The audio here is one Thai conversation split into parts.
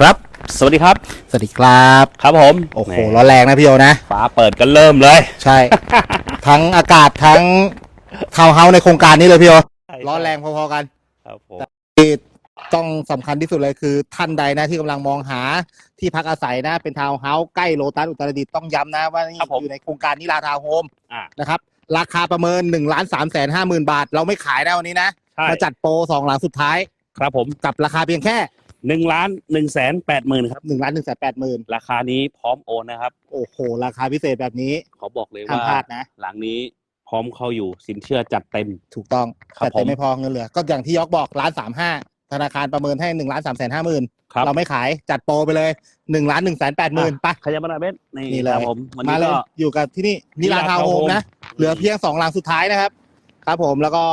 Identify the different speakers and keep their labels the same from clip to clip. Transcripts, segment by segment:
Speaker 1: ครับ สวัสดีครับ
Speaker 2: สวัสดีครับ
Speaker 1: ครับผม
Speaker 2: โอ้โห
Speaker 1: แหม
Speaker 2: ร้อนแรงนะพี่โอนะ
Speaker 1: ฟ้าเปิดกันเริ่มเลย
Speaker 2: ใช่ ทั้งอากาศทั้งทาวน์เฮาส์ในโครงการนี้เลยพี่โอ ร้อนแรงพอๆกัน
Speaker 1: ครับผม
Speaker 2: ที่ต้องสำคัญที่สุดเลยคือท่านใดนะที่กำลังมองหาที่พักอาศัยนะเป็นทาวน์เฮาส์ใกล้โลตัสอุตรดิตถ์ต้องย้ำนะว่านี่อยู่ในโครงการนิราทาวน์โฮม
Speaker 1: อ่า
Speaker 2: นะครับราคาประเมิน1นึ่งล้านสามแสนห้าหมื่นบาท เราไม่ขายนะวันนี้นะ
Speaker 1: ใช่
Speaker 2: มาจัดโปรสองหลังสุดท้าย
Speaker 1: ครับผม
Speaker 2: กับราคาเพียงแค่
Speaker 1: หนึ่งล้านหนึ่งแสนแปดหมื่นครับ
Speaker 2: 1นึ่งล้านหนึ่งแสนแปดหมื่น
Speaker 1: ราคานี้พร้อมโอนนะครับ
Speaker 2: โอ้โห ราคาพิเศษแบบนี้
Speaker 1: ขอบอกเลย
Speaker 2: ห้าม
Speaker 1: ว่า
Speaker 2: พลาดนะ
Speaker 1: หลังนี้พร้อมเข้าอยู่สินเชื่อจัดเต็ม
Speaker 2: ถูกต้อง
Speaker 1: ครับ
Speaker 2: แต่เต็
Speaker 1: ผม
Speaker 2: มไม่พอเงินเหลือ ก็อย่างที่ยอกบอกล้านสามห้าธนาคารประเมินให้หนึ่งล้านสามแสนห้าหมื่น
Speaker 1: ครับ
Speaker 2: เราไม่ขายจัดโปรไปเลยหนึ่งล้านหนึ่งแสนแปดหมื่นไป
Speaker 1: ขยับมาหน่อยเบสนี่
Speaker 2: นี่เลย
Speaker 1: ครับผมวัน
Speaker 2: มา
Speaker 1: นี้
Speaker 2: เลย
Speaker 1: ก็
Speaker 2: อยู่กับที่นี่นิราทาวน์โฮมนะ เหลือเพียงสองหลังสุดท้ายนะครับ ครับผมแล้วก็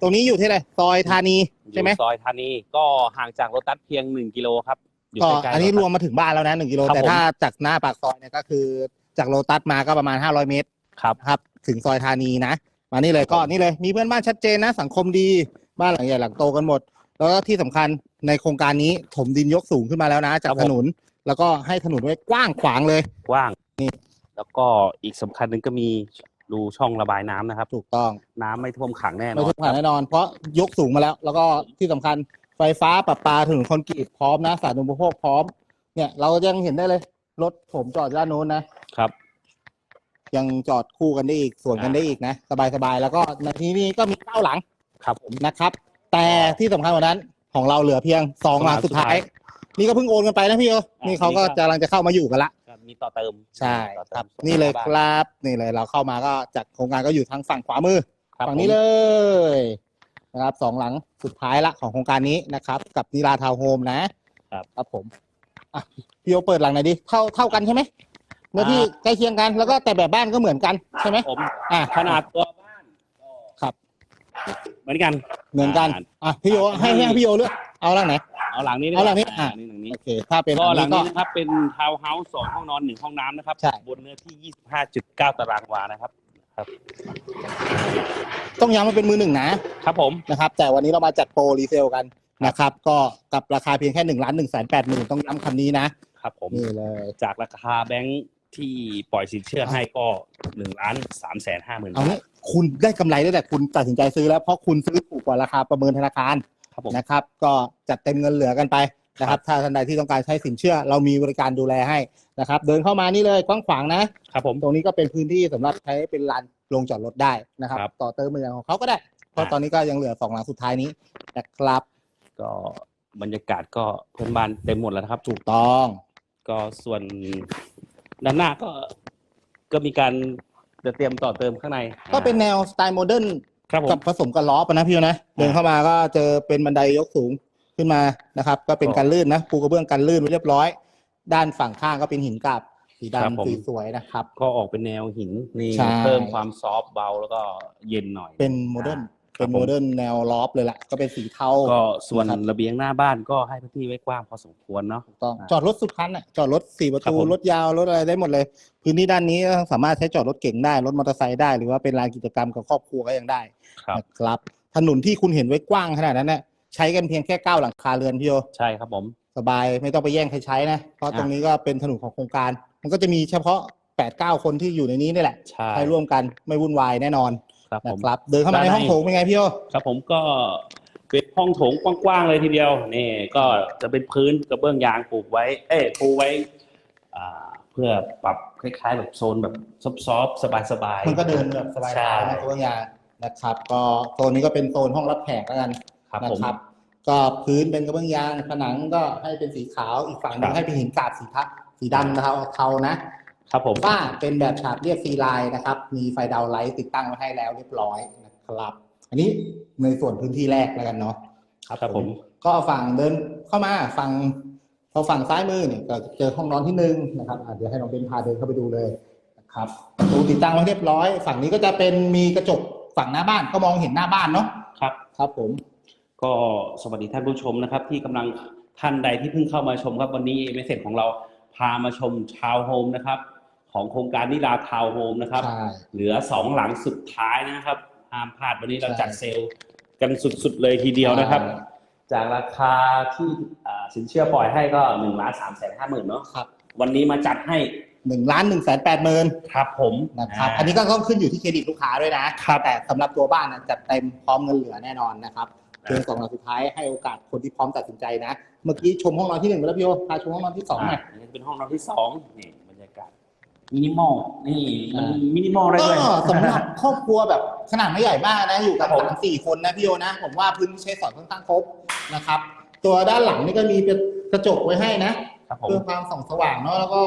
Speaker 2: ตรงนี้อยู่ที่ไหนซอยธานี
Speaker 1: อยู่
Speaker 2: ใช่ไหม
Speaker 1: ซอยธานีก็ห่างจากโรตัสเพียงหนึ่งกิโลครับอยู่
Speaker 2: ก็
Speaker 1: ใกล้ๆ
Speaker 2: อันนี้
Speaker 1: โตัส
Speaker 2: รวมมาถึงบ้านแล้วนะหนึ่งกิโล
Speaker 1: ครับ
Speaker 2: แต่
Speaker 1: ผม
Speaker 2: ถ้าจากหน้าปากซอยเนี่ยก็คือจากโลตัสมาก็ประมาณห้าร้อยเมตร
Speaker 1: ครับ
Speaker 2: ครับถึงซอยธานีนะ มานี่เลยก็นี่เลยมีเพื่อนบ้านชัดเจนนะ สังคมดีบ้านหลังใหญ่หลังโตกันหมด แล้วก็ที่สำคัญในโครงการนี้ถมดินยกสูงขึ้นมาแล้วนะ จาก
Speaker 1: ครับผม
Speaker 2: ถนนแล้วก็ให้ถนนไว้กว้างขวางเลย
Speaker 1: กว้าง
Speaker 2: นี่
Speaker 1: แล้วก็อีกสำคัญหนึ่งก็มี รูช่องระบายน้ำนะครับ
Speaker 2: ถูกต้อง
Speaker 1: น้ำไม่ท่วมขังแน่น
Speaker 2: ไม่
Speaker 1: อน
Speaker 2: ทุกผ่านแน่นอน เพราะยกสูงมาแล้ว แล้วก็ที่สำคัญไฟฟ้าประปาถนนคอนกรีตพร้อมนะสาธารณูปโภคพร้อมเนี่ยเรายังเห็นได้เลย รถผมจอดด้านโน้นนะ
Speaker 1: ครับ
Speaker 2: ยังจอดคู่กันได้อีกส่วนกัน
Speaker 1: อ่า
Speaker 2: ได้อีกนะ สบายๆแล้วก็ในที่นี้ก็มีเก้าหลัง
Speaker 1: ครับผม
Speaker 2: นะครับ แต่ที่สำคัญกว่านั้นของเราเหลือเพียงสองหลังสุดท้าย นี่ก็เพิ่งโอนกันไปนะพี่เออนี่เขาก็กำลังจะเข้ามาอยู่กันละ
Speaker 1: ก็ มีต่อเติม
Speaker 2: ใช่
Speaker 1: ต่อ
Speaker 2: ค
Speaker 1: ติ
Speaker 2: รับ
Speaker 1: ม
Speaker 2: นี่เลย
Speaker 1: บ้า
Speaker 2: ครับนี่เลยเราเข้ามาก็จากโครงการก็อยู่ทางฝั่งขวามือ
Speaker 1: ครับ
Speaker 2: ฝั่งนี้
Speaker 1: ผม
Speaker 2: เลย นะครับสองหลังสุดท้ายละของโครงการนี้นะครับ กับนิราทาวน์โฮมนะครับครับผมอะพี่โอเปิดหลังไหนอยดิเท่าเท่ากันใช่ไหมเนื้อที่ใกล้เคียงกันแล้วก็แต่แบบบ้านก็เหมือนกันใช่ไหม
Speaker 1: ผม
Speaker 2: อะ
Speaker 1: ขนาดตัวบ้านก็
Speaker 2: ครับ
Speaker 1: เหมือนกัน
Speaker 2: เหมือนกัน
Speaker 1: อ่า
Speaker 2: อะพี่โอให้ให้พี่โอเลือก เอาหลังไหน
Speaker 1: เอาหลังนี้
Speaker 2: เอาหลังนี้
Speaker 1: อ่า
Speaker 2: อะ
Speaker 1: นี่หลังนี้
Speaker 2: โอเค ถ้าเป็น
Speaker 1: ก็
Speaker 2: อัน
Speaker 1: หลั
Speaker 2: นี้
Speaker 1: ง
Speaker 2: ก็
Speaker 1: นี้นะครับเป็นทาวน์เฮาส์สองห้องนอนหนึ่งห้องน้ำนะครับ
Speaker 2: ใช่
Speaker 1: บนเนื้อที่ 25.9 ตารางวานะครับ
Speaker 2: ต้องย้ำว่าเป็นมือหนึ่งนะ
Speaker 1: ครับผม
Speaker 2: นะครับ แต่วันนี้เรามาจัดโปรรีเซลกันนะครับ ก็กับราคาเพียงแค่หนึ่งล้านหนึ่งแสนแปดหมื่นต้องย้ำคำนี้นะครับ
Speaker 1: ผม
Speaker 2: นี่เลย
Speaker 1: จากราคาแบงค์ที่ปล่อยสินเชื่อให้ก็1ล้าน3แสน5หมื่น
Speaker 2: เอางี้คุณได้กำไรได้แต่คุณตัดสินใจซื้อแล้วเพราะคุณซื้อถูกกว่าราคาประเมินธนาคาร
Speaker 1: ครับผม
Speaker 2: นะครับ ก็จัดเต็มเงินเหลือกันไปนะครับ ถ้าท่านใดที่ต้องการใช้สินเชื่อ เรามีบริการดูแลให้นะครับ เดินเข้ามานี่เลยกว้างขวางนะ
Speaker 1: ครับผม
Speaker 2: ตรงนี้ก็เป็นพื้นที่สำหรับใช้เป็นลานลงจอดรถได้นะครับ
Speaker 1: ครับ
Speaker 2: ต่อเติมมือของเขาก็ได้ เพราะ
Speaker 1: อ่า
Speaker 2: ตอนนี้ก็ยังเหลือสองหลังสุดท้ายนี้นะครับ
Speaker 1: ก็บรรยากาศก็เพื่อนบ้านเต็มหมดแล้วนะครับ
Speaker 2: ถูกต้อง
Speaker 1: ก็ส่วนด้านหน้าก็ก็มีการจะเตรียมต่อเติมข้างใน
Speaker 2: ก็เป็นแนวสไตล์โมเดิร์น
Speaker 1: ครับผม
Speaker 2: กับผสมกับล้อปะนะพี่นะเดินเข้ามาก็เจอเป็นบันไดยกสูงขึ้นมานะครับ ก็เป็น
Speaker 1: ก็
Speaker 2: การลื่นนะปูกระเบื้องกันลื่นไว้เรียบร้อย ด้านฝั่งข้างก็เป็นหินกาบสี
Speaker 1: ครับผม
Speaker 2: ดำสีสวยนะครับ
Speaker 1: ก็ออกเป็นแนวหินนี่
Speaker 2: ใช่
Speaker 1: เพิ่มความซอฟต์เบาแล้วก็เย็นหน่อย
Speaker 2: เป็นโมเดิร์น
Speaker 1: ครับ
Speaker 2: เป็นโมเดิร์นแนวลอฟเลยแหละก็เป็นสีเทา
Speaker 1: ก็ส่วน
Speaker 2: นะครับ
Speaker 1: ระเบียงหน้าบ้านก็ให้พื้นที่ไว้กว้างพอสมควรเนาะ
Speaker 2: ถูกต้อง
Speaker 1: อ่า
Speaker 2: จอดรถสุดคันอะจอดรถสี่ประ
Speaker 1: ครับ
Speaker 2: ตู
Speaker 1: ผม
Speaker 2: รถยาวรถอะไรได้หมดเลย พื้นที่ด้านนี้สามารถใช้จอดรถเก่งได้รถมอเตอร์ไซค์ได้หรือว่าเป็นลานกิจกรรมกับครอบครัวก็ยังได้
Speaker 1: ครับ
Speaker 2: นะครับถนนที่คุณเห็นไว้กว้างขนาดนั้นเนี่ยใช้กันเพียงแค่เก้าหลังคาเรือนพี่โย
Speaker 1: ใช่ครับผม
Speaker 2: สบายไม่ต้องไปแย่งใครใช้นะเพราะ
Speaker 1: อะ
Speaker 2: ตรงนี้ก็เป็นถนนของโครงการ มันก็จะมีเฉพาะแปดเก้าคนที่อยู่ในนี้นี่แหละ
Speaker 1: ใช่
Speaker 2: ใช้ร่วมกันไม่วุ่นวายแน่นอน
Speaker 1: ครับผ
Speaker 2: นะ
Speaker 1: ม
Speaker 2: ครับเดินเข้ามาใน
Speaker 1: ด้านใน
Speaker 2: ห้องโถงเป็นไงพี่โย
Speaker 1: ครับผมก็เป็นห้องโถงกว้างๆเลยทีเดียวนี่ก็จะเป็นพื้นกระเบื้องยางปลูกไว้ เอ้ยปูไว้อ่าเพื่อปรับคล้ายๆแบบโซนแบบซอฟต์ๆสบายๆ
Speaker 2: มันก็เดินแบบสบาย
Speaker 1: ใช่
Speaker 2: ๆนะตัวอย่างนะครับ ก็โซนนี้ก็เป็นโซนห้องรับแขกแล้วกัน
Speaker 1: ครับ
Speaker 2: นะ
Speaker 1: ผม
Speaker 2: ครับ ก็พื้นเป็นกระเบื้องยางผนังก็ให้เป็นสีขาวอีกฝั่งหนึ
Speaker 1: ครั
Speaker 2: ง
Speaker 1: บ
Speaker 2: ให้เป็นหินกาบสีทับสีดำนะครับเทานะ
Speaker 1: ครับผม
Speaker 2: ฝ้าเป็นแบบฉาบเรียบฟรีไลน์นะครับ มีไฟดาวน์ไลท์ติดตั้งไว้ให้แล้วเรียบร้อยนะครับ อันนี้ในส่วนพื้นที่แรกแล้วกันเนาะ
Speaker 1: ครับผม
Speaker 2: ก็ฝั่งเดินเข้ามาฝั่งพอฝั่งซ้ายมือเนี่ยก็เจอห้องนอนที่หนึ่งนะครับอะเดี๋ยวให้น้องเบนพาเดินเข้าไปดูเลยนะครับประตูติดตั้งไว้เรียบร้อย ฝั่งนี้ก็จะเป็นมีกระจกฝั่งหน้าบ้านก็มองเห็นหน้าบ้านเนาะ
Speaker 1: ครับ
Speaker 2: ครับผม
Speaker 1: ก็สวัสดีท่านผู้ชมนะครับ ที่กำลังท่านใดที่เพิ่งเข้ามาชมครับวันนี้เมสเซจของเราพามาชมทาวน์โฮมนะครับ ของโครงการนิราทาวน์โฮมนะครับ
Speaker 2: ใช่
Speaker 1: เหลือสองหลังสุดท้ายนะครับห้ามพลาดวันนี้เรา
Speaker 2: ใช่
Speaker 1: จัดเซลล์กันสุดๆเลยทีเดียวนะครับ
Speaker 2: ใช่
Speaker 1: จากราคาที่อ่าสินเชื่อปล่อยให้ก็หนึ่งล้านสามแสนห้าหมื่นเนาะ
Speaker 2: ครับ
Speaker 1: วันนี้มาจัดให้
Speaker 2: หนึ่งล้านหนึ่งแสนแปดหมื่น
Speaker 1: ครับผม
Speaker 2: นะครับอันนี้ก็ต้องขึ้นอยู่ที่เครดิตลูกค้าด้วยนะ แต่สำหรับตัวบ้านนะจัดเต็มพร้อมเงินเหลือแน่นอนนะครับเดือนสองเดือนสุดท้ายให้โอกาสคนที่พร้อมตัดสินใจนะ เมื่อกี้ชมห้องนอนที่หนึ่งไปแล้วพี่โอพาชมห้องนอนที่สองหน่อย
Speaker 1: อันนี้เป็นห้องนอนที่สองนี่บรรยากาศ มินิมอลนี่มัน
Speaker 2: อ่า
Speaker 1: มินิมอลได้
Speaker 2: ก็
Speaker 1: ด้วย
Speaker 2: สำหรับครอบครัวแบบขนาดไม่ใหญ่มากนะ อยู่กับ
Speaker 1: ครับผม
Speaker 2: สามสี่คนนะพี่โอนะ ผมว่าพื้นที่ใช้สอยค่อนข้างครบนะครับ ตัวด้านหลังนี่ก็มีเป็นกระจกไว้ให้นะ
Speaker 1: ครับผม
Speaker 2: เพื่อความส่องสว่างเนาะแล้วก็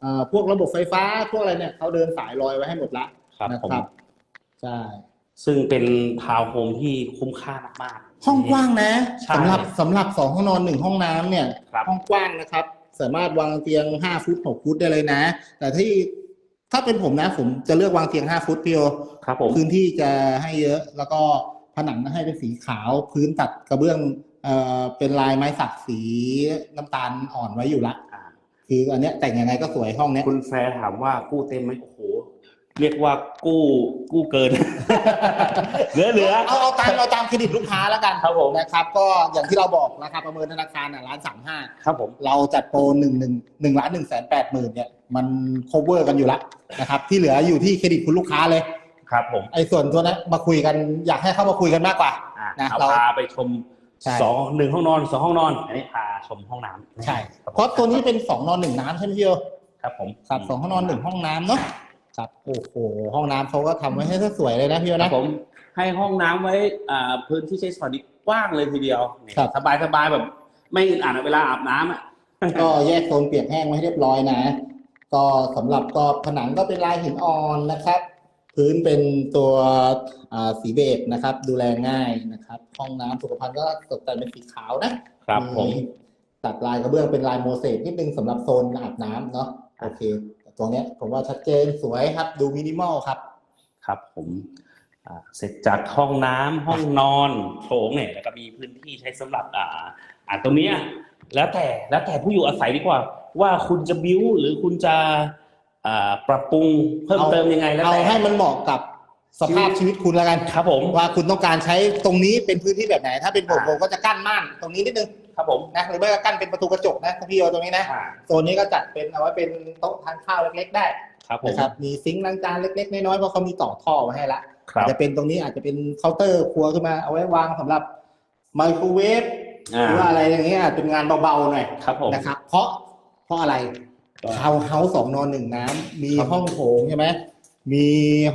Speaker 2: เอ่อพวกระบบไฟฟ้าพวกอะไรเนี่ยเขาเดินสายลอยไว้ให้หมดละ
Speaker 1: ครับ
Speaker 2: นะ
Speaker 1: ผม
Speaker 2: ครับใช่
Speaker 1: ซึ่งเป็นทาวน์โฮมที่คุ้มค่ามากๆ
Speaker 2: ห้องกว้างนะ
Speaker 1: ใช่
Speaker 2: สำหรับสำหรับสองห้องนอนหนึ่งห้องน้ำเนี่ย
Speaker 1: ครับ
Speaker 2: ห้องกว้างนะครับ สามารถวางเตียงห้าฟุตหกฟุตได้เลยนะ แต่ที่ถ้าเป็นผมนะ ผมจะเลือกวางเตียงห้าฟุตพี่โอ
Speaker 1: ครับผม
Speaker 2: พื้นที่จะให้เยอะแล้วก็ผนังให้เป็นสีขาว พื้นตัดกระเบื้องเอ่อเป็นลายไม้สักสีน้ำตาลอ่อนไว้อยู่ละ
Speaker 1: อ่า
Speaker 2: คืออันเนี้ยแต่งยังไงก็สวยห้องเนี้ย
Speaker 1: คุณแฟร์ถามว่ากู้เต็มไหมโอ้โห เรียกว่ากู้กู้เกิน เหลือเหลือ
Speaker 2: เอาเอาตามเอาตามเครดิตลูกค้าแล้วกัน
Speaker 1: ครับผม
Speaker 2: นะครับ ก็อย่างที่เราบอกราคาประเมินธนาคารอะล้านสามห้า
Speaker 1: ครับผม
Speaker 2: เราจัดโปรหนึ่งหนึ่งหนึ่งล้านหนึ่งแสนแปดหมื่นเนี่ยมัน cover กันอยู่ละนะครับ ที่เหลืออยู่ที่เครดิตคุณลูกค้าเลย
Speaker 1: ครับผม
Speaker 2: ไอ้ส่วนตัวนั้นมาคุยกันอยากให้เข้ามาคุยกันมากกว่า
Speaker 1: อ่า
Speaker 2: นะ
Speaker 1: เอา
Speaker 2: เรา
Speaker 1: พาไปชม
Speaker 2: ใช่
Speaker 1: สองหนึ่งห้องนอนสองห้องนอนอันนี้พาชมห้องน้ำ
Speaker 2: ใช่
Speaker 1: ครับผม
Speaker 2: เพราะตัวนี้เป็นสองนอนหนึ่งน้ำใช่ไหมพี่โอ
Speaker 1: ครับผม
Speaker 2: ครับสองห้องนอนหนึ่งห้องน้ำเนาะ ครับโอ้โหห้องน้ำเขาก็ทำไว้ให้สวยเลยนะพี่โอ
Speaker 1: ครั
Speaker 2: นะ
Speaker 1: บผมให้ห้องน้ำไว้อ่าพื้นที่ใช้สอยนี่กว้างเลยทีเดียวนี่
Speaker 2: ครับ
Speaker 1: สบายสบายแบบ ไม่อึดอัดเวลาอาบน้ำอะ
Speaker 2: ก็แยกโซนเปียกแห้งไว้ให้เรียบร้อยนะ ก็สำหรับก็ผนังก็เป็นลายหินอ่อนนะครับ พื้นเป็นตัวอ่าสีเบจนะครับ ดูแลง่ายนะครับ ห้องน้ำสุขภัณฑ์ก็ตกแต่งเป็นสีขาวนะครับ
Speaker 1: ผม
Speaker 2: ตัดลายกระเบื้องเป็นลายโมเสกนิดนึงสำหรับโซนอาบน้ำเนาะโอเค ตรงเนี้ยผมว่าชัดเจนสวยครับ ดูมินิมอลครับ
Speaker 1: ครับผมอ่าเสร็จจากห้องน้ำห้องนอนโถงเนี่ยแล้วก็มีพื้นที่ใช้สำหรับอ่าอ่าตรงเนี้ยแล้วแต่แล้วแต่ผู้อยู่อาศัยดีกว่า ว่าคุณจะบิ้วหรือคุณจะอ่าปรับปรุงเพิ่ม
Speaker 2: เอา
Speaker 1: เติมยังไงแล้ว
Speaker 2: เอา
Speaker 1: แต่
Speaker 2: ให้มันเหมาะกับสภาพชีวิตคุณแล้วกัน
Speaker 1: ครับ ผม
Speaker 2: ว่าคุณต้องการใช้ตรงนี้เป็นพื้นที่แบบไหน ถ้าเป็นผม
Speaker 1: อ่า
Speaker 2: ผมก็จะกั้นม่านตรงนี้นิดนึง
Speaker 1: ครับผม
Speaker 2: นะหรือไม่ก็กั้นเป็นประตูกระจกนะถ้าพี่เอาตรงนี้นะ
Speaker 1: อ่า
Speaker 2: โซนนี้ก็จัดเป็นเอาไว้เป็นโต๊ะทานข้าวเล็ก ๆ ได้
Speaker 1: ครับผม
Speaker 2: นะครับมีซิงค์ล้างจานเล็ก ๆ น้อยๆเพราะเขามีต่อท่อไว้ให้ละ
Speaker 1: ครับ
Speaker 2: จะเป็นตรงนี้อาจจะเป็นเคาน์เตอร์ครัวขึ้นมาเอาไว้วางสำหรับไมโครเวฟ
Speaker 1: อ่า
Speaker 2: หรือว่าอะไรอย่างเงี้ยเป็นงานเบาๆหน่อย
Speaker 1: ครับผม
Speaker 2: นะครับ เพราะเพราะอะไร
Speaker 1: ก็
Speaker 2: ทาวน์เฮาส์สองนอนหนึ่งน้ำมี
Speaker 1: ครับ
Speaker 2: ห้องโถงใช่ไหม มี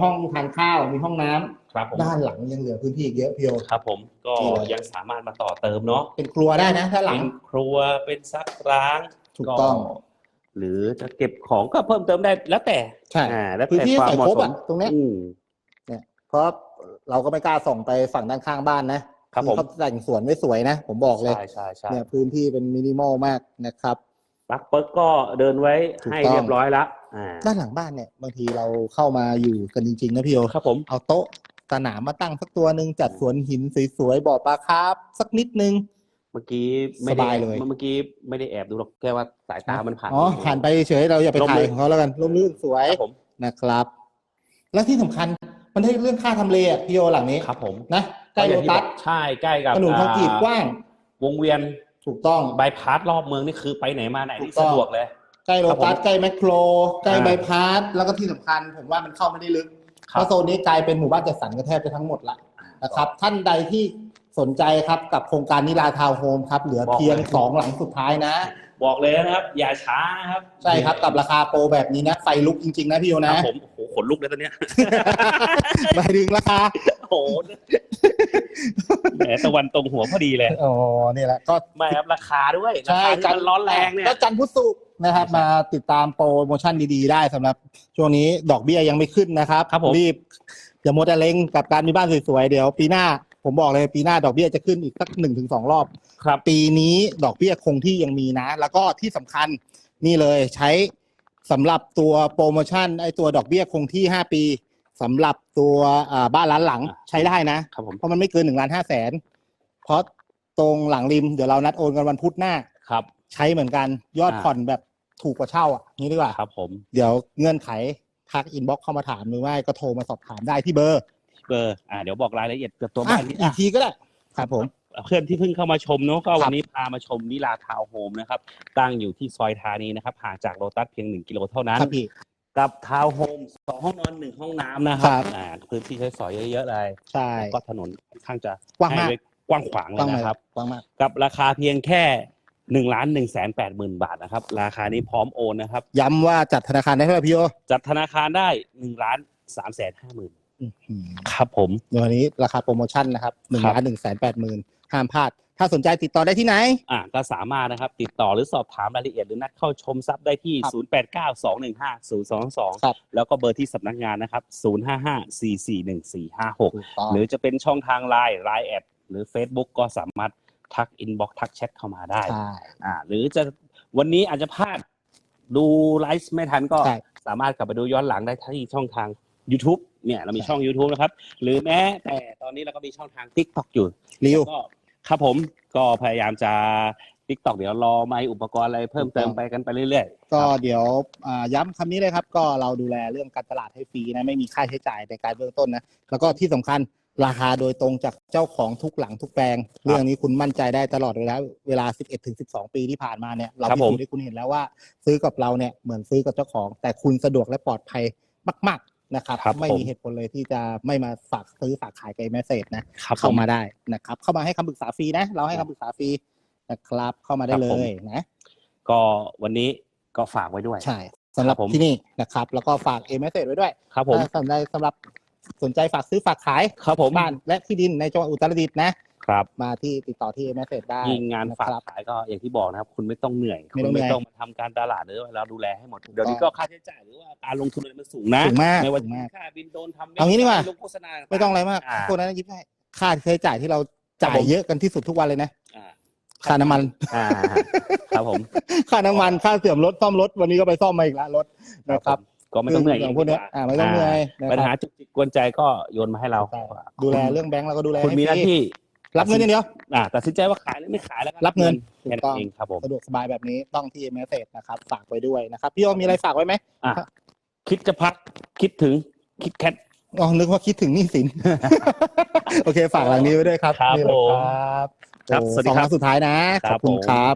Speaker 2: ห้องทานข้าว มีห้องน้ำ
Speaker 1: ครับผม
Speaker 2: ด้านหลังยังเหลือพื้นที่อีกเยอะเพียว
Speaker 1: ครับผมก็
Speaker 2: นี่เลย
Speaker 1: ยังสามารถมาต่อเติมเนาะ
Speaker 2: เป็นครัวได้นะด้านหลั
Speaker 1: เป็
Speaker 2: ง
Speaker 1: นครัวเป็นซักร้าง
Speaker 2: ถูกต้อง
Speaker 1: หรือจะเก็บของก็เพิ่มเติมได้แล้วแต่
Speaker 2: ใช่
Speaker 1: อ่าแล้ว
Speaker 2: พื้น
Speaker 1: แต่
Speaker 2: ที่
Speaker 1: ความ
Speaker 2: ใส่
Speaker 1: เหมาะ
Speaker 2: ครบ
Speaker 1: ส
Speaker 2: อะ
Speaker 1: ม
Speaker 2: ตรงเนี้ย
Speaker 1: อืม
Speaker 2: เพราะเราก็ไม่กล้าส่องไปฝั่งด้านข้างบ้านนะครับ
Speaker 1: ผม
Speaker 2: เขาแต่งสวนไว้สวยนะ ผมบอกเลย
Speaker 1: ใช่ใช่ใช่
Speaker 2: เนี่ยพื้นที่เป็นมินิมอลมากนะครับ
Speaker 1: ปลั๊กเปิร์กก็เดินไว้
Speaker 2: ถูก
Speaker 1: ให้
Speaker 2: ต้อง
Speaker 1: เรียบร้อยแล้วอ่า
Speaker 2: ด้านหลังบ้านเนี่ยบางทีเราเข้ามาอยู่กันจริงๆนะพี่โอ
Speaker 1: ครับผม
Speaker 2: เอาโต๊ะสนามมาตั้งสักตัวหนึ่งจัดสวนหินสวยๆบ่อปลาคาร์ฟสักนิดนึง
Speaker 1: เมื่อกี้ไม่ได้
Speaker 2: สบายเลย
Speaker 1: เมื่อกี้ไม่ได้แอบดูหรอกแค่ว่าสายตามันผ่าน
Speaker 2: อ๋อผ่านไปเฉยๆเราอย่าไป
Speaker 1: ร่ม
Speaker 2: ถ่าย
Speaker 1: รื่น
Speaker 2: ของเขาแล้วกันร่มรื่นสวย
Speaker 1: ครับผม
Speaker 2: นะครับ และที่สำคัญมันได้เรื่องค่าทำเลอะพี่โอหลังนี้
Speaker 1: ครับ ผม
Speaker 2: นะใกล้
Speaker 1: อ
Speaker 2: โล
Speaker 1: ย่างที่
Speaker 2: ตั
Speaker 1: บ
Speaker 2: ส
Speaker 1: อกใช่ใกล้กับ
Speaker 2: ถนนคอนกรีต
Speaker 1: อ่าก
Speaker 2: ว้าง
Speaker 1: วงเวียน
Speaker 2: ถูกต้อง
Speaker 1: บายพาสรอบเมืองนี่คือไปไหนมาไหน
Speaker 2: ถู
Speaker 1: นี่
Speaker 2: กต้อง
Speaker 1: สะดวกเลย
Speaker 2: ใกล้โล
Speaker 1: ครับผม
Speaker 2: ตัสใกล้แมคโคร ใกล้
Speaker 1: อ่า
Speaker 2: บายพาสแล้วก็ที่สำคัญผมว่ามันเข้าไม่ได้ลึก
Speaker 1: ครับ
Speaker 2: เพราะโซนนี้กลายเป็นหมู่บ้านจัดสรรกันแทบจะทั้งหมดละนะครับ ท่านใดที่สนใจครับกับโครงการนิราทาวน์โฮมครับ เหลือเพียงสองหลังสุดท้ายนะ
Speaker 1: บอกเลยนะครับ อย่าช้านะครับ
Speaker 2: ใช่ครับกับราคาโปรแบบนี้นะ ไฟลุกจริง ๆ นะพี่โอ
Speaker 1: ค
Speaker 2: นะ
Speaker 1: รับผมโอ้โหขนลุกเลยตอนเนี้ย
Speaker 2: หมายถึงราคา
Speaker 1: โอ้โหแหมตะวันตรงหัวพอดีเลย
Speaker 2: อ๋อนี่แหละก็
Speaker 1: ไม่ครับราคาด้วยรา
Speaker 2: ใช่
Speaker 1: คาที่มันร้อนแรงเนี่ย
Speaker 2: ก็จันทร์พุธศุกร์นะครับ มาติดตามโปรโมชั่นดีๆ ได้สำหรับช่วงนี้ดอกเบี้ยยังไม่ขึ้นนะครับ
Speaker 1: ครับผม
Speaker 2: รีบอย่ามัวแต่เล็งกับการมีบ้านสวยๆเดี๋ยวปีหน้าผมบอกเลยปีหน้าดอกเบี้ยจะขึ้นอีกสักหนึ่งถึงสองรอบ
Speaker 1: ครับ
Speaker 2: ปีนี้ดอกเบี้ยคงที่ยังมีนะ แล้วก็ที่สำคัญนี่เลยใช้สำหรับตัวโปรโมชั่นไอ้ตัวดอกเบี้ยคงที่ห้าปี สำหรับตัวอ่าบ้านล้านหลังใช้ได้นะ
Speaker 1: ครับผม
Speaker 2: เพราะมันไม่เกินหนึ่งล้านห้าแสนเพราะตรงหลังริมเดี๋ยวเรานัดโอนกันวันพุธหน้า
Speaker 1: ครับ
Speaker 2: ใช้เหมือนกันยอด
Speaker 1: อ่า
Speaker 2: ผ่อนแบบถูกกว่าเช่าอะนี้ดีกว่า
Speaker 1: ครับผม
Speaker 2: เดี๋ยวเงื่อนไขทักอินบ็อกเข้ามาถามหรือว่าก็โทรมาสอบถามได้ที่เบอร์
Speaker 1: เบอร์อ่าเดี๋ยวบอกรายละเอียดเกี่ยวกับตัว
Speaker 2: อะ
Speaker 1: บ้านนี้
Speaker 2: อีกทีก็ได้ครับผม
Speaker 1: เพื่อนที่เพิ่งเข้ามาชมเนาะก็
Speaker 2: ครับ
Speaker 1: วันนี้พามาชมนิลาทาวน์โฮมนะครับตั้งอยู่ที่ซอยธานีนะครับห่างจากโลตัสเพียงหนึ่งกิโลเท่านั้น
Speaker 2: ครับพี่
Speaker 1: กับทาวน์โฮมสองห้องนอนหนึ่งห้องน้ำนะค
Speaker 2: ครั
Speaker 1: รับบอ่าพื้นที่ใช้สอยเยอะๆเลย
Speaker 2: ใช่
Speaker 1: ก็ถนนค่อนข้างจะ
Speaker 2: กว้างมาก
Speaker 1: ให้ไกว้างขวางเล
Speaker 2: กว้าง
Speaker 1: ย
Speaker 2: มาก
Speaker 1: นะครับ
Speaker 2: กว้างมาก
Speaker 1: กับราคาเพียงแค่หนึ่งล้านหนึ่งแสนแปดหมื่นบาทนะครับ ราคานี้พร้อมโอนนะครับ
Speaker 2: ย้ำว่าจัดธนาคารได้เท่าไหร่พี่โย
Speaker 1: จัดธนาคารได้หนึ่งล้านสามแสนห้าหมื่น
Speaker 2: อื้อหือ
Speaker 1: ครับผม
Speaker 2: เดี๋ยววันนี้ราคาโปรโมชั่นนะครับหนึ่ง
Speaker 1: ครับ
Speaker 2: ล้านหนึ่งแสนแปดหมื่นห้ามพลาด ถ้าสนใจติดต่อได้ที่ไหน
Speaker 1: อ่าก็สามารถนะครับ ติดต่อหรือสอบถามรายละเอียดหรือนัดเข้าชมทรัพย์ได้ที่
Speaker 2: ครับ
Speaker 1: 0 8 9 2 1 5 0 2
Speaker 2: ครับ
Speaker 1: 2แล้วก็เบอร์ที่สำนักงานนะครับ 0 5 5 4 4 1 4 5 6
Speaker 2: ถูกต้อง
Speaker 1: หรือจะเป็นช่องทางไลน์ไลน์แอดหรือ Facebook ก็สามารถทักอินบ็อกทักแชทเข้ามาได้
Speaker 2: ใช่
Speaker 1: อ่า หรือจะวันนี้อาจจะพลาดดูไลฟ์ไม่ทันก็
Speaker 2: ใช่
Speaker 1: สามารถกลับไปดูย้อนหลังได้ที่ช่องทาง YouTube เนี่ยเรามีช่อง YouTube นะครับ หรือแม้แต่ตอนนี้เราก็มีช่องทาง TikTok อยู่
Speaker 2: ริว
Speaker 1: ก็ ครับผมก็พยายามจะ TikTok เดี๋ยวรอไมค์อุปกรณ์อะไรเพิ่มเติม
Speaker 2: ถูกต้อง
Speaker 1: ไปกันไปเรื่อยๆ
Speaker 2: ก็
Speaker 1: ครับ
Speaker 2: เดี๋ยวอ่าย้ำคำนี้เลยครับ ก็เราดูแลเรื่องการตลาดให้ฟรีนะไม่มีค่าใช้จ่ายในการเบื้องต้นนะแล้วก็ที่สำคัญราคาโดยตรงจากเจ้าของทุกหลังทุกแปลง เรื่องนี้คุณมั่นใจได้ตลอดเวลาเวลา 11 ถึง 12 ปีที่ผ่านมาเนี่ยเรา
Speaker 1: ครับ
Speaker 2: พิ
Speaker 1: ผม
Speaker 2: สูจน์ให้คุณเห็นแล้วว่า ซื้อกับเราเนี่ยเหมือนซื้อกับเจ้าของ แต่คุณสะดวกและปลอดภัยมากๆ นะครับ
Speaker 1: ครับ
Speaker 2: ไม่
Speaker 1: ผม
Speaker 2: มีเหตุผลเลยที่จะไม่มาฝากซื้อฝากขายกับแมสเซจนะ
Speaker 1: ครับผ
Speaker 2: เข้ามมาได้นะครับ เข้ามาให้คำปรึกษาฟรีนะ เราให้คำปรึกษาฟรีนะครับ เข้ามาได้
Speaker 1: ครับ
Speaker 2: เล
Speaker 1: ผม
Speaker 2: ยนะ
Speaker 1: ก็วันนี้ก็ฝากไว้ด้วย
Speaker 2: ใช่สำหรับ
Speaker 1: ครับผม
Speaker 2: ที่นี่นะครับ แล้วก็ฝากเอเมสเซจไว้ด้วย
Speaker 1: ครับผม
Speaker 2: ถ้าสนใจสำหรับสนใจฝากซื้อฝากขาย
Speaker 1: ครับผม
Speaker 2: บ้านและที่ดินในจังหวัดอุตรดิตถ์นะ
Speaker 1: ครับ
Speaker 2: มาที่ติดต่อที่เอเมสเซจได้
Speaker 1: ยิ่งงานฝากะ
Speaker 2: ครับ
Speaker 1: ขายก็อย่างที่บอกนะครับ คุณไม่ต้องเหนื่อย
Speaker 2: ไม่
Speaker 1: คุ
Speaker 2: ต้
Speaker 1: ณ
Speaker 2: องเหนื่
Speaker 1: ไม่
Speaker 2: อย
Speaker 1: ต้องมาทำการตลาดหรือว่าเราดูแลให้หมดเดี๋ยวนี้
Speaker 2: ก็
Speaker 1: ก็ค่าใช้จ่ายหรือว่าการลงทุนอะไรมันสูงนะ
Speaker 2: สูงมาก
Speaker 1: ไม่ว่า
Speaker 2: สูงมาก
Speaker 1: ค่าบินโดนทำ
Speaker 2: เอางี้ดีกว่า
Speaker 1: ลงโฆษณา
Speaker 2: ไม่ต้องอะไรมาก
Speaker 1: อ่า
Speaker 2: พวกนั้นยิบได้ค่าใช้จ่ายที่เราจ่า
Speaker 1: ครั
Speaker 2: ย
Speaker 1: บผม
Speaker 2: เยอะกันที่สุดทุกวันเลยนะ
Speaker 1: อ่า
Speaker 2: ค่าน้ำมัน
Speaker 1: อ่าครับผม
Speaker 2: ค่าน้ำมันค่าเสื่อมรถซ่อมรถวันนี้ก็ไปซ่อมมาอีกแล้วรถนะครับ
Speaker 1: ก็ไม่ต้องเหนื่อย
Speaker 2: ย่างพวกเนี้ยอ่าไม่ต้องเหนื่อยนะ
Speaker 1: ปัญ
Speaker 2: ค
Speaker 1: หา
Speaker 2: รับ
Speaker 1: จุกจิกกวนใจก็โยนมาให้เรา
Speaker 2: ใช่ดูแลเรื่องแบงก์เราก็ดูแล
Speaker 1: คุณ
Speaker 2: ให้
Speaker 1: มีหน้า
Speaker 2: ฟรี
Speaker 1: ที่
Speaker 2: รับเงินอย่างเดียว
Speaker 1: อ่าตัดสินใจว่าขายหรือไม่ขายแล้ว
Speaker 2: รับเงิน
Speaker 1: แค่
Speaker 2: ถูกต้
Speaker 1: นั้
Speaker 2: อง
Speaker 1: นเองครับผม
Speaker 2: สะดวกสบายแบบนี้ต้องที่เมสเซจนะครับ ฝากไว้ด้วยนะครับพี่โอมีอะไรฝากไว้ไหม
Speaker 1: อะคิดจะพักคิดถึงคิดแคท
Speaker 2: อ๋อนึกว่าคิดถึงหนี้สิน โอเค ฝากหลังนี้ไว้ด้วยครับ
Speaker 1: ครับ
Speaker 2: นี่แหละ
Speaker 1: ผม
Speaker 2: ครับ
Speaker 1: ครับ
Speaker 2: โอ้
Speaker 1: สวัสดี
Speaker 2: สอง
Speaker 1: ครับ
Speaker 2: ครั้งสุดท้ายนะ
Speaker 1: ค
Speaker 2: ข
Speaker 1: รั
Speaker 2: อบบคุณ
Speaker 1: ผม
Speaker 2: ครับ